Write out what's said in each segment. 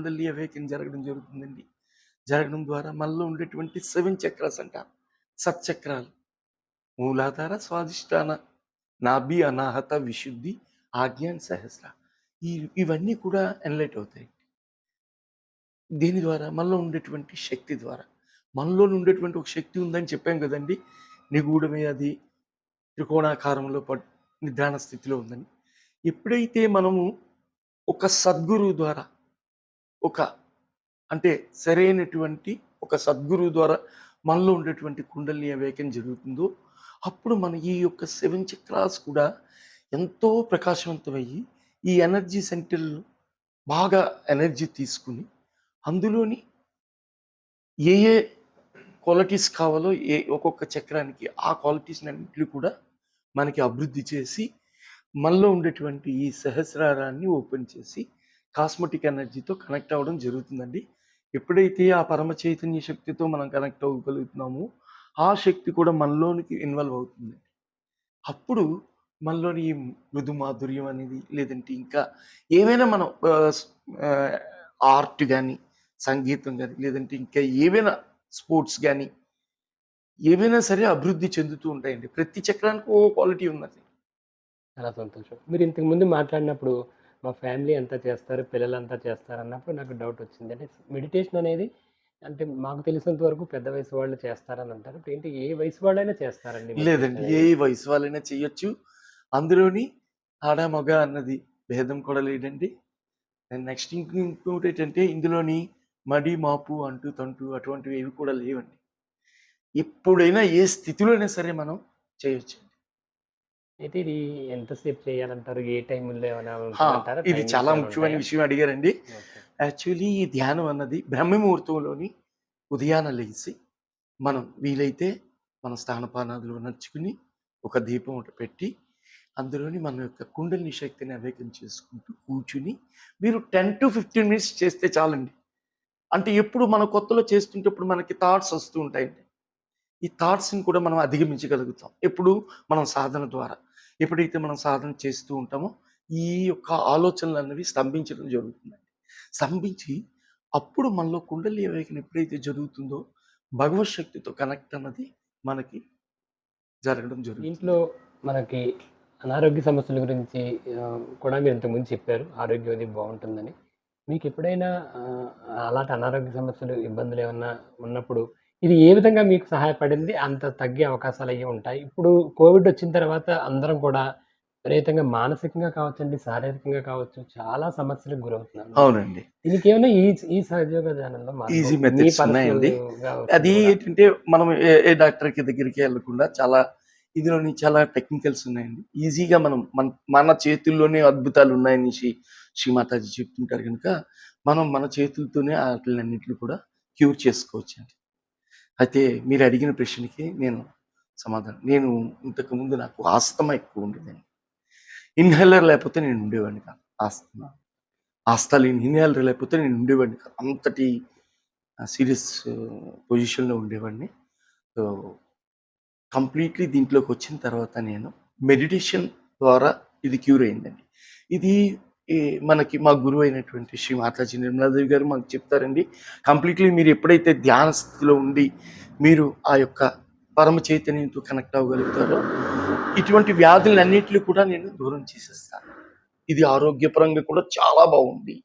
కుండలి జరగడం జరుగుతుందండి. జరగడం ద్వారా మనలో ఉండేటువంటి సెవెన్ చక్రాస్ అంటారు సత్చక్రాలు. మూలాధార స్వాధిష్టాన నాభి అనాహత విశుద్ధి ఆజ్ఞాన్ సహస్ర. ఈ ఇవన్నీ కూడా ఎన్లైట్ అవుతాయి. దీని ద్వారా మనలో ఉండేటువంటి శక్తి ద్వారా. మనలో ఉండేటువంటి ఒక శక్తి ఉందని చెప్పాం కదండి. నిగూఢమే అది త్రికోణాకారంలో పడ్ నిద్రాణ స్థితిలో ఉందని ఎప్పుడైతే మనము ఒక సద్గురు ద్వారా ఒక అంటే సరైనటువంటి ఒక సద్గురు ద్వారా మనలో ఉండేటువంటి కుండలిని అవేకం జరుగుతుందో అప్పుడు మన ఈ యొక్క సెవెన్ చక్రాస్ కూడా ఎంతో ప్రకాశవంతమయ్యి ఈ ఎనర్జీ సెంటర్లు బాగా ఎనర్జీ తీసుకుని అందులోని ఏ ఏ క్వాలిటీస్ కావాలో ఏ ఒక్కొక్క చక్రానికి ఆ క్వాలిటీస్ అన్నింటినీ కూడా మనకి అభివృద్ధి చేసి మనలో ఉండేటువంటి ఈ సహస్రారాన్ని ఓపెన్ చేసి కాస్మెటిక్ ఎనర్జీతో కనెక్ట్ అవ్వడం జరుగుతుందండి. ఎప్పుడైతే ఆ పరమ చైతన్య శక్తితో మనం కనెక్ట్ అవ్వగలుగుతున్నామో ఆ శక్తి కూడా మనలోనికి ఇన్వాల్వ్ అవుతుంది. అప్పుడు మనలోని ఈ మృదు మాధుర్యం అనేది లేదంటే ఇంకా ఏమైనా మనం ఆర్ట్ కానీ సంగీతం కానీ లేదంటే ఇంకా ఏవైనా స్పోర్ట్స్ కానీ ఏవైనా సరే అభివృద్ధి చెందుతూ ఉంటాయండి. ప్రతి చక్రానికి ఓ క్వాలిటీ ఉన్నది చాలా సంతోషం. మీరు ఇంతకుముందు మాట్లాడినప్పుడు మా ఫ్యామిలీ అంతా చేస్తారు పిల్లలంతా చేస్తారు అన్నప్పుడు నాకు డౌట్ వచ్చింది. అంటే మెడిటేషన్ అనేది అంటే మాకు తెలిసినంత వరకు పెద్ద వయసు వాళ్ళు చేస్తారని అంటారు. ఏంటి ఏ వయసు వాళ్ళైనా చేస్తారండి లేదండి ఏ? వయసు వాళ్ళైనా చేయొచ్చు. అందులోని ఆడ మగ అన్నది భేదం కూడా లేదండి. నెక్స్ట్ ఇంకోటి ఏంటంటే ఇందులోని మడి మాపు అంటూ తంటు అటువంటివి ఏవి కూడా లేవండి. ఎప్పుడైనా ఏ స్థితిలోనే సరే మనం చేయొచ్చు. అయితే ఇది ఎంతసేపు చేయాలంటారు? ఏ టైంలో ఏమైనా ఇది చాలా ముఖ్యమైన విషయం అడిగారండి. యాక్చువల్లీ ఈ ధ్యానం అన్నది బ్రహ్మముహూర్తంలోని ఉదయాన లేచి మనం వీలైతే మన స్థానపానాదులు నడుచుకుని ఒక దీపం ఒకటి పెట్టి అందులోని మన యొక్క కుండలిని శక్తిని అవేకం చేసుకుంటూ కూర్చుని మీరు టెన్ టు ఫిఫ్టీన్ మినిట్స్ చేస్తే చాలండి. అంటే ఎప్పుడు మన కొత్తలో చేస్తుంటప్పుడు మనకి థాట్స్ వస్తూ ఉంటాయండి. ఈ థాట్స్ని కూడా మనం అధిగమించగలుగుతాం. ఎప్పుడు? మనం సాధన ద్వారా. ఎప్పుడైతే మనం సాధన చేస్తూ ఉంటామో ఈ యొక్క ఆలోచనలు అనేవి స్తంభించడం జరుగుతుందండి. స్తంభించి అప్పుడు మనలో కుండలి అవేకన ఎప్పుడైతే జరుగుతుందో భగవత్ శక్తితో కనెక్ట్ అన్నది మనకి జరగడం జరుగుతుంది. ఇంట్లో మనకి అనారోగ్య సమస్యల గురించి కూడా మీరు ఇంతకుముందు చెప్పారు. ఆరోగ్యం అది బాగుంటుందని. మీకు ఎప్పుడైనా అలాంటి అనారోగ్య సమస్యలు ఇబ్బందులు ఏమన్నా ఉన్నప్పుడు ఇది ఏ విధంగా మీకు సహాయపడింది? అంత తగ్గే అవకాశాలు అయ్యి ఉంటాయి. ఇప్పుడు కోవిడ్ వచ్చిన తర్వాత అందరం కూడా విపరీతంగా మానసికంగా కావచ్చండి శారీరకంగా కావచ్చు చాలా సమస్యలకు గురవుతున్నారు అవునండి. దీనికి ఏమైనా ఈ ఈ సహయోగ ధ్యానంలో మార్గం Easy మీ methods ఉన్నాయండి. అది ఏంటంటే మనం ఏ ఏ డాక్టర్కి దగ్గరికి వెళ్ళకుండా చాలా ఇందులోని చాలా టెక్నికల్స్ ఉన్నాయండి. ఈజీగా మనం మన మన చేతుల్లోనే అద్భుతాలు ఉన్నాయని శ్రీ శ్రీ మాతాజీ చెప్తుంటారు కనుక మనం మన చేతులతోనే వాటిలన్నింటిని కూడా క్యూర్ చేసుకోవచ్చు అండి అయితే మీరు అడిగిన ప్రశ్నకి నేను సమాధానం నేను ఇంతకుముందు నాకు ఆస్తమా ఎక్కువ ఉండేదండి ఇన్హేలర్ లేకపోతే నేను ఉండేవాడిని కాదు ఆస్తమా. ఆస్తాలు ఇన్హేలర్ లేకపోతే నేను ఉండేవాడిని కాదు అంతటి సీరియస్ పొజిషన్లో ఉండేవాడిని. సో కంప్లీట్లీ దీంట్లోకి వచ్చిన తర్వాత నేను మెడిటేషన్ ద్వారా ఇది క్యూర్ అయిందండి. ఇది ఈ మనకి మా గురువు అయినటువంటి శ్రీ మాతాజీ నిర్మలాదేవి గారు మాకు చెప్తారండి కంప్లీట్లీ మీరు ఎప్పుడైతే ధ్యాన స్థితిలో ఉండి మీరు ఆ యొక్క పరమ చైతన్యంతో కనెక్ట్ అవ్వగలుగుతారో ఇటువంటి వ్యాధులన్నింటినీ కూడా నేను దూరం చేసేస్తాను. ఇది ఆరోగ్యపరంగా కూడా చాలా బాగుంది.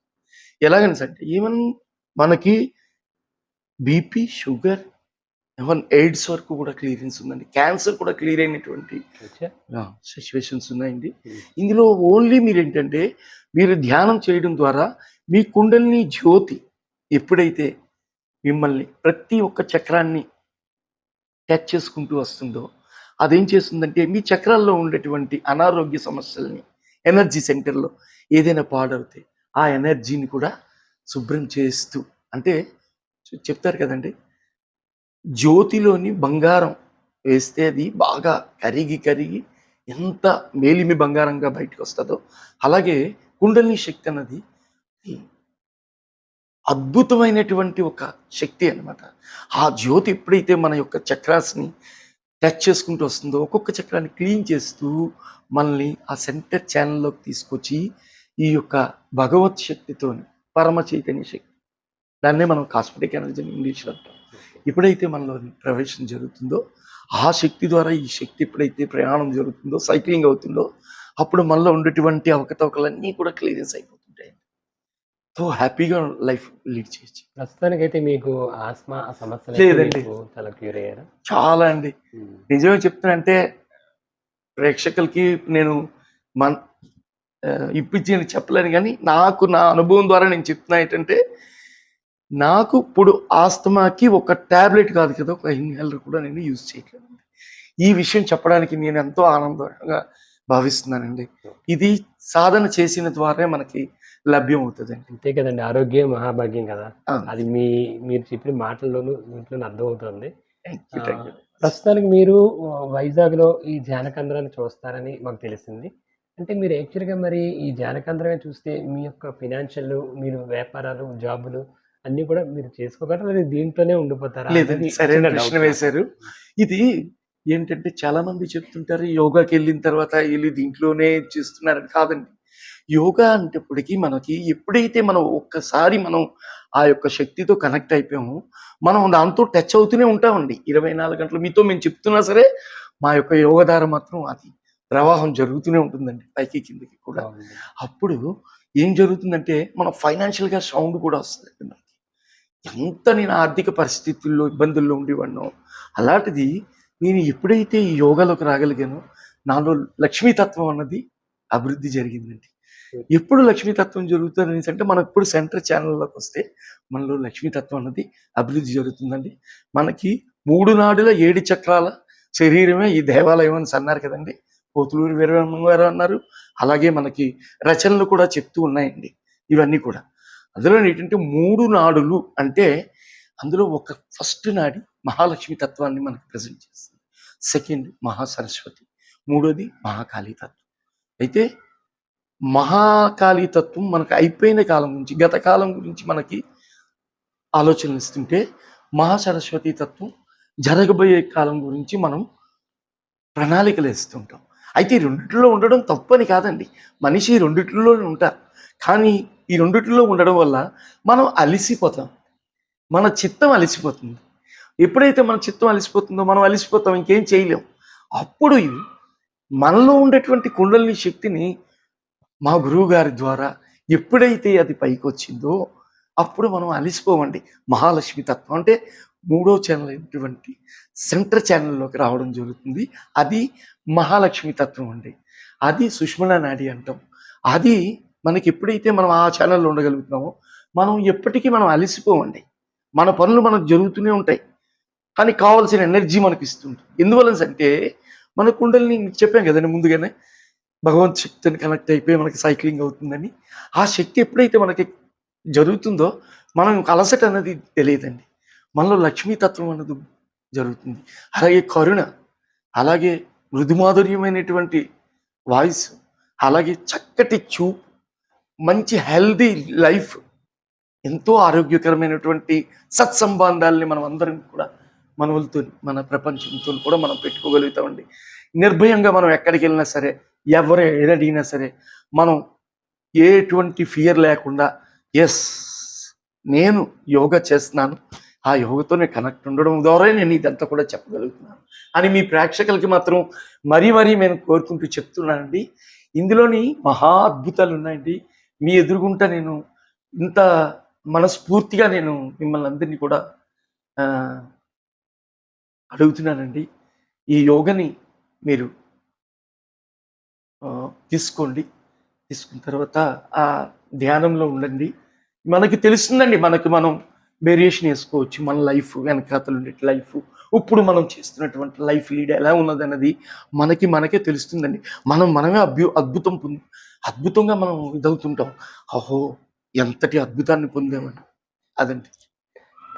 ఎలాగని అంటే ఈవెన్ మనకి బీపీ షుగర్ ఈవెన్ ఎయిడ్స్ వరకు కూడా క్లియరెన్స్ ఉందండి క్యాన్సర్ కూడా క్లియర్ అయినటువంటి? సిచ్యువేషన్స్ ఉన్నాయండి. ఇందులో ఓన్లీ మీరు ఏంటంటే మీరు ధ్యానం చేయడం ద్వారా మీ కుండలిని జ్యోతి ఎప్పుడైతే మిమ్మల్ని ప్రతి ఒక్క చక్రాన్ని టచ్ చేసుకుంటూ వస్తుందో అదేం చేస్తుందంటే మీ చక్రాల్లో ఉండేటువంటి అనారోగ్య సమస్యల్ని ఎనర్జీ సెంటర్లో ఏదైనా పాడవుతే ఆ ఎనర్జీని కూడా శుభ్రం చేస్తూ అంటే చెప్తారు కదండి జ్యోతిలోని బంగారం వేస్తే అది బాగా కరిగి కరిగి ఎంత మేలిమి బంగారంగా బయటకు వస్తుందో. అలాగే కుండలిని శక్తి అన్నది అద్భుతమైనటువంటి ఒక శక్తి అన్నమాట. ఆ జ్యోతి ఎప్పుడైతే మన యొక్క చక్రాస్ని టచ్ చేసుకుంటూ వస్తుందో ఒక్కొక్క చక్రాన్ని క్లీన్ చేస్తూ మనల్ని ఆ సెంటర్ ఛానల్లోకి తీసుకొచ్చి ఈ యొక్క భగవత్ శక్తితో పరమ చైతన్య శక్తి దాన్నే మనం కాస్మెటిక్ ఎనర్జీ అని ఇంగ్లీష్లో అంటాం. ఎప్పుడైతే మనలో ప్రవేశం జరుగుతుందో ఆ శక్తి ద్వారా ఈ శక్తి ఎప్పుడైతే ప్రయాణం జరుగుతుందో సైక్లింగ్ అవుతుందో అప్పుడు మనలో ఉండేటువంటి అవకతవకలన్నీ కూడా క్లియరెన్స్ అయిపోతుంటాయి. సో హ్యాపీగా లైఫ్ లీడ్ చేయొచ్చు. ప్రస్తుతానికైతే మీకు ఆస్మా సమస్యలు లేదండి. చాలా క్యూర్ అయ్యారా? చాలా అండి. నిజమే చెప్తానంటే ప్రేక్షకులకి నేను మన ఇప్పించి చెప్పలేను కానీ నాకు నా అనుభవం ద్వారా నేను చెప్తున్నా ఏంటంటే నాకు ఇప్పుడు ఆస్తమాకి ఒక టాబ్లెట్ కాదు కదా ఒక ఇన్హేలర్ కూడా నేను యూజ్ చేయట్లేదు. ఈ విషయం చెప్పడానికి నేను ఎంతో ఆనందంగా భావిస్తున్నానండి. ఇది సాధన చేసిన ద్వారా మనకి లభ్యం అవుతుందండి అంతే కదండి ఆరోగ్యం మహాభాగ్యం కదా. అది మీ మీరు చెప్పిన మాటల్లోనూ దీంట్లోనూ అర్థమవుతుంది. ప్రస్తుతానికి మీరు వైజాగ్లో ఈ ధ్యాన కేంద్రాన్ని చూస్తారని మాకు తెలిసింది. అంటే మీరు యాక్చువల్గా మరి ఈ ధ్యాన కేంద్రమే చూస్తే మీ యొక్క ఫినాన్షియల్ మీరు వ్యాపారాలు జాబులు అన్నీ కూడా మీరు చేసుకోగలరా? లేదా దీంట్లోనే ఉండిపోతారా? లేదండి సరైన ప్రశ్న. వేశారు. ఇది ఏంటంటే చాలా మంది చెప్తుంటారు యోగాకి వెళ్ళిన తర్వాత వీళ్ళు దీంట్లోనే చేస్తున్నారని కాదండి. యోగా అంటేప్పటికీ మనకి ఎప్పుడైతే మనం ఒక్కసారి మనం ఆ యొక్క శక్తితో కనెక్ట్ అయిపోయామో మనం దాంతో టచ్ అవుతూనే ఉంటామండి. ఇరవై నాలుగు గంటలు మీతో మేము చెప్తున్నా సరే మా యొక్క యోగధార మాత్రం అది ప్రవాహం జరుగుతూనే ఉంటుందండి పైకి కిందకి కూడా. అప్పుడు ఏం జరుగుతుందంటే మనం ఫైనాన్షియల్గా సౌండ్ కూడా వస్తుంది. ఎంత నేను ఆర్థిక పరిస్థితుల్లో ఇబ్బందుల్లో ఉండేవాడినో అలాంటిది నేను ఎప్పుడైతే ఈ యోగాలోకి రాగలిగానో నాలో లక్ష్మీతత్వం అన్నది అభివృద్ధి జరిగిందండి. ఎప్పుడు లక్ష్మీతత్వం జరుగుతుంది అనేసి అంటే మనం ఇప్పుడు సెంటర్ ఛానల్లోకి వస్తే మనలో లక్ష్మీతత్వం అన్నది అభివృద్ధి జరుగుతుందండి. మనకి మూడు నాడుల ఏడు చక్రాల శరీరమే ఈ దేవాలయం అని అన్నారు కదండి. పోతులూరు వీరబ్రహ్మ గారు అన్నారు. అలాగే మనకి రచనలు కూడా చెప్తూ ఉన్నాయండి. ఇవన్నీ కూడా. అందులో ఏంటంటే మూడు నాడులు అంటే అందులో ఒక ఫస్ట్ నాడి మహాలక్ష్మి తత్వాన్ని మనకు ప్రజెంట్ చేస్తుంది. సెకండ్ మహాసరస్వతి. మూడోది మహాకాళీ తత్వం. అయితే మహాకాళీ తత్వం మనకు అయిపోయిన కాలం గురించి గత కాలం గురించి మనకి ఆలోచనలు ఇస్తుంటే మహాసరస్వతి తత్వం జరగబోయే కాలం గురించి మనం ప్రణాళికలు వేస్తుంటాం. అయితే రెండిట్లో ఉండడం తప్పని కాదండి. మనిషి రెండిట్లోనే ఉంటారు. కానీ ఈ రెండిటిలో ఉండడం వల్ల మనం అలిసిపోతాం. మన చిత్తం అలిసిపోతుంది. ఎప్పుడైతే మన చిత్తం అలిసిపోతుందో మనం అలిసిపోతాం ఇంకేం చేయలేం. అప్పుడు మనలో ఉండేటువంటి కుండలిని శక్తిని మా గురువు గారి ద్వారా ఎప్పుడైతే అది పైకి వచ్చిందో అప్పుడు మనం అలిసిపోవండి మహాలక్ష్మి తత్వం అంటే మూడో ఛానల్ అయినటువంటి సెంటర్ ఛానల్లోకి రావడం జరుగుతుంది. అది మహాలక్ష్మి తత్వం అండి. అది సుష్మణ నాడి అంటాం. అది మనకి ఎప్పుడైతే మనం ఆ ఛానల్లో ఉండగలుగుతున్నామో మనం ఎప్పటికీ మనం అలిసిపోవండి. మన పనులు మనకు జరుగుతూనే ఉంటాయి. కానీ కావాల్సిన ఎనర్జీ మనకి ఇస్తుంది. ఎందువలన అంటే మన కుండల్ని మీకు చెప్పాం కదండి ముందుగానే భగవంత్ శక్తిని కనెక్ట్ అయిపోయి మనకి సైక్లింగ్ అవుతుందని. ఆ శక్తి ఎప్పుడైతే మనకి జరుగుతుందో మనం అలసట అనేది తెలియదండి. మనలో లక్ష్మీతత్వం అన్నది జరుగుతుంది. అలాగే కరుణ అలాగే మృదుమాధుర్యమైనటువంటి వాయిస్ అలాగే చక్కటి చూపు మంచి హెల్దీ లైఫ్ ఎంతో ఆరోగ్యకరమైనటువంటి సత్సంబంధాలని మనం అందరం కూడా మనవులతో మన ప్రపంచంతో కూడా మనం పెట్టుకోగలుగుతామండి. నిర్భయంగా మనం ఎక్కడికి వెళ్ళినా సరే ఎవరు ఏదడిగినా సరే మనం ఎటువంటి ఫియర్ లేకుండా ఎస్ నేను యోగా చేస్తున్నాను. ఆ యోగతో నేను కనెక్ట్ ఉండడం ద్వారా నేను ఇదంతా కూడా చెప్పగలుగుతున్నాను. అని మీ ప్రేక్షకులకి మాత్రం మరీ మరీ నేను కోరుకుంటూ చెప్తున్నానండి. ఇందులోని మహా అద్భుతాలు ఉన్నాయండి మీ ఎదురుగుంటా నేను ఇంత మనస్ఫూర్తిగా నేను మిమ్మల్ని అందరినీ కూడా అడుగుతున్నానండి. ఈ యోగని మీరు తీసుకోండి. తీసుకున్న తర్వాత ఆ ధ్యానంలో ఉండండి. మనకి తెలుస్తుందండి మనకు మనం వేరియేషన్ వేసుకోవచ్చు. మన లైఫ్ వెనకాతలు ఉండే లైఫ్. ఇప్పుడు మనం చేస్తున్నటువంటి లైఫ్ లీడ్ ఎలా ఉన్నదన్నది మనకి మనకే తెలుస్తుందండి. మనం మనమే అభ్యు అద్భుతం పొంది అద్భుతంగా మనం ఇదవుతుంటాం అహో ఎంతటి అద్భుతాన్ని పొందామని అదండి.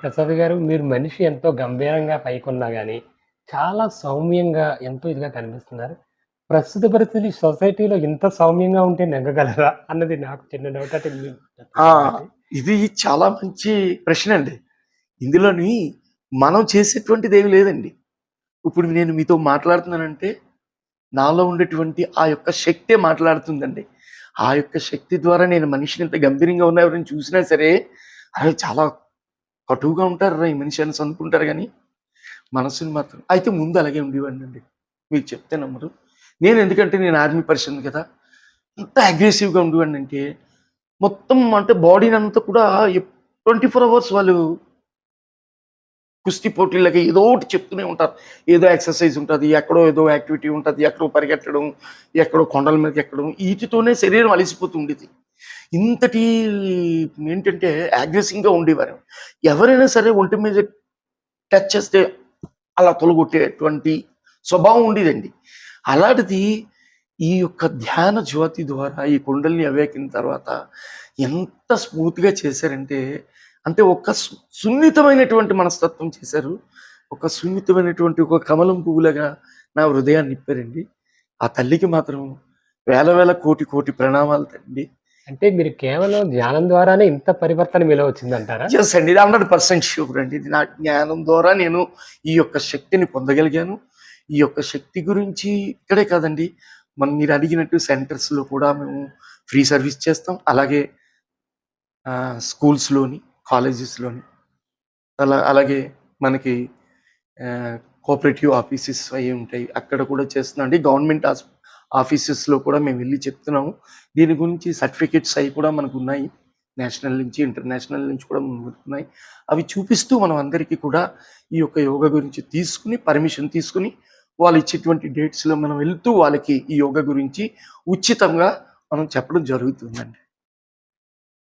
ప్రసాద్ గారు మీరు మనిషి ఎంతో గంభీరంగా పైకున్నా కానీ చాలా సౌమ్యంగా ఎంతో ఇదిగా కనిపిస్తున్నారు. ప్రస్తుత పరిస్థితి సొసైటీలో ఇంత సౌమ్యంగా ఉంటే నెగ్గగలరా అన్నది నాకు చిన్న డౌట్ ఇది చాలా మంచి ప్రశ్న అండి. ఇందులోని మనం చేసేటువంటిది ఏమి లేదండి. ఇప్పుడు నేను మీతో మాట్లాడుతున్నానంటే నాలో ఉండేటువంటి ఆ యొక్క శక్తే మాట్లాడుతుందండి. ఆ యొక్క శక్తి ద్వారా నేను మనిషిని ఇంత గంభీరంగా ఉన్న ఎవరిని చూసినా సరే అరే చాలా కటువుగా ఉంటారు రా ఈ మనిషి అని అనుకుంటారు కానీ మనసుని మాత్రం. అయితే ముందు అలాగే ఉండేవాడిని అండి. మీకు చెప్తే నమ్మరు. నేను ఎందుకంటే నేను ఆర్మీ పర్సన్ కదా. ఎంత అగ్రెసివ్గా ఉండేవాడిని అంటే మొత్తం అంటే బాడీని అంతా కూడా ట్వంటీ ఫోర్ అవర్స్ వాళ్ళు కుస్తీ పోటీలకి ఏదో ఒకటి చెప్తూనే ఉంటారు. ఏదో ఎక్సర్సైజ్ ఉంటుంది ఎక్కడో ఏదో యాక్టివిటీ ఉంటుంది ఎక్కడో పరిగెట్టడం ఎక్కడో కొండల మీదకి ఎక్కడం వీటితోనే శరీరం అలిసిపోతూ ఉండేది ఇంతటి ఏంటంటే అగ్రెసివ్గా ఉండేవారు. ఎవరైనా సరే ఒంటి మీద టచ్ చేస్తే అలా తొలగొట్టేటువంటి స్వభావం ఉండేదండి. అలాంటిది ఈ యొక్క ధ్యాన జ్యోతి ద్వారా ఈ కుండల్ని అవేకిన తర్వాత ఎంత స్మూత్గా చేశారంటే అంటే ఒక సున్నితమైనటువంటి మనస్తత్వం చేశారు. ఒక సున్నితమైనటువంటి ఒక కమలం పువ్వులాగా నా హృదయాన్ని నిప్పారండి. ఆ తల్లికి మాత్రం వేల వేల కోటి కోటి ప్రణామాలు తండి. అంటే మీరు కేవలం ధ్యానం ద్వారానే ఇంత పరివర్తన మీలో వచ్చిందంటారా? ఎస్ అండి ఇది హండ్రెడ్ పర్సెంట్ షూర్ అండి. నా జ్ఞానం ద్వారా నేను ఈ యొక్క శక్తిని పొందగలిగాను. ఈ యొక్క శక్తి గురించి ఇక్కడే కాదండి. మనం మీరు అడిగినట్టు సెంటర్స్లో కూడా మేము ఫ్రీ సర్వీస్ చేస్తాం. అలాగే స్కూల్స్లోని కాలేజెస్లోని. అలా అలాగే మనకి కోఆపరేటివ్ ఆఫీసెస్ అవి ఉంటాయి. అక్కడ కూడా చేస్తున్నాం. అండి గవర్నమెంట్ ఆఫీసెస్లో కూడా మేము వెళ్ళి చెప్తున్నాము. దీని గురించి సర్టిఫికెట్స్ అవి కూడా మనకు ఉన్నాయి. నేషనల్ నుంచి ఇంటర్నేషనల్ నుంచి కూడా మనకు ఉన్నాయి అవి చూపిస్తూ మనం అందరికీ కూడా ఈ యొక్క యోగా గురించి తీసుకుని పర్మిషన్ తీసుకుని వాళ్ళు ఇచ్చేటువంటి డేట్స్లో మనం వెళ్తూ వాళ్ళకి ఈ యోగా గురించి ఉచితంగా మనం చెప్పడం జరుగుతుందండి.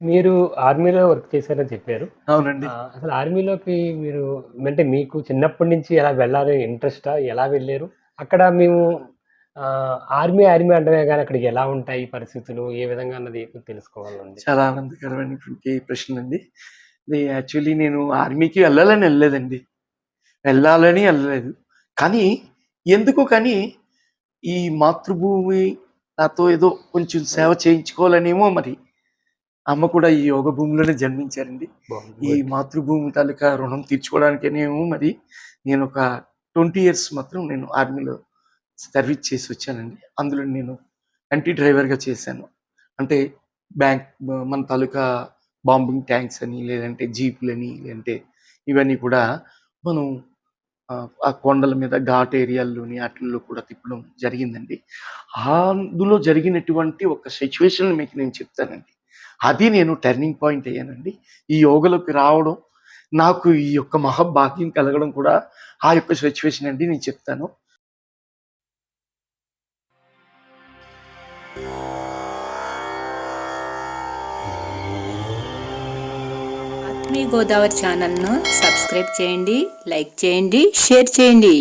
మీరు ఆర్మీలో వర్క్ చేశారని చెప్పారు. అవునండి. ఆ, అసలు ఆర్మీలోకి మీరు అంటే మీకు చిన్నప్పటి నుంచి ఎలా వెళ్ళాలి ఇంట్రెస్టా ఎలా వెళ్ళారు? అక్కడ మేము ఆ, ఆర్మీ ఆర్మీ అంటమే కానీ అక్కడికి ఎలా ఉంటాయి పరిస్థితులు ఏ విధంగా అన్నది తెలుసుకోవాలండి. చాలా ఆనందకరమైనటువంటి ప్రశ్న అండి. ఇది యాక్చువల్లీ నేను ఆర్మీకి వెళ్ళాలని వెళ్ళలేదండి. వెళ్ళాలని వెళ్ళలేదు. కానీ ఎందుకో కానీ ఈ మాతృభూమి నాతో ఏదో కొంచెం సేవ చేయించుకోవాలనేమో మరి అమ్మ కూడా ఈ యోగ భూమిలోనే జన్మించారండి. ఈ మాతృభూమి తాలూకా రుణం తీర్చుకోవడానికేనేమో మరి నేను ఒక ట్వంటీ ఇయర్స్ మాత్రం నేను ఆర్మీలో సర్వీస్ చేసి వచ్చానండి. అందులో నేను అంటీ డ్రైవర్గా చేశాను. అంటే బ్యాంక్ మన తాలూకా బాంబింగ్ ట్యాంక్స్ అని లేదంటే జీపులని లేదంటే ఇవన్నీ కూడా మనం ఆ, ఆ కొండల మీద ఘాట్ ఏరియాల్లోని వాటిల్లో కూడా తిప్పడం జరిగిందండి. అందులో జరిగినటువంటి ఒక సిచ్యువేషన్ మీకు నేను చెప్తానండి. అది నేను టర్నింగ్ పాయింట్ అయ్యానండి. ఈ యోగలోకి రావడం నాకు ఈ యొక్క మహాభాగ్యం కలగడం కూడా ఆ యొక్క సిచ్యువేషన్ అండి నేను చెప్తాను. ఆత్మీయ గోదావరి ఛానల్ను సబ్స్క్రైబ్ చేయండి లైక్ చేయండి షేర్ చేయండి.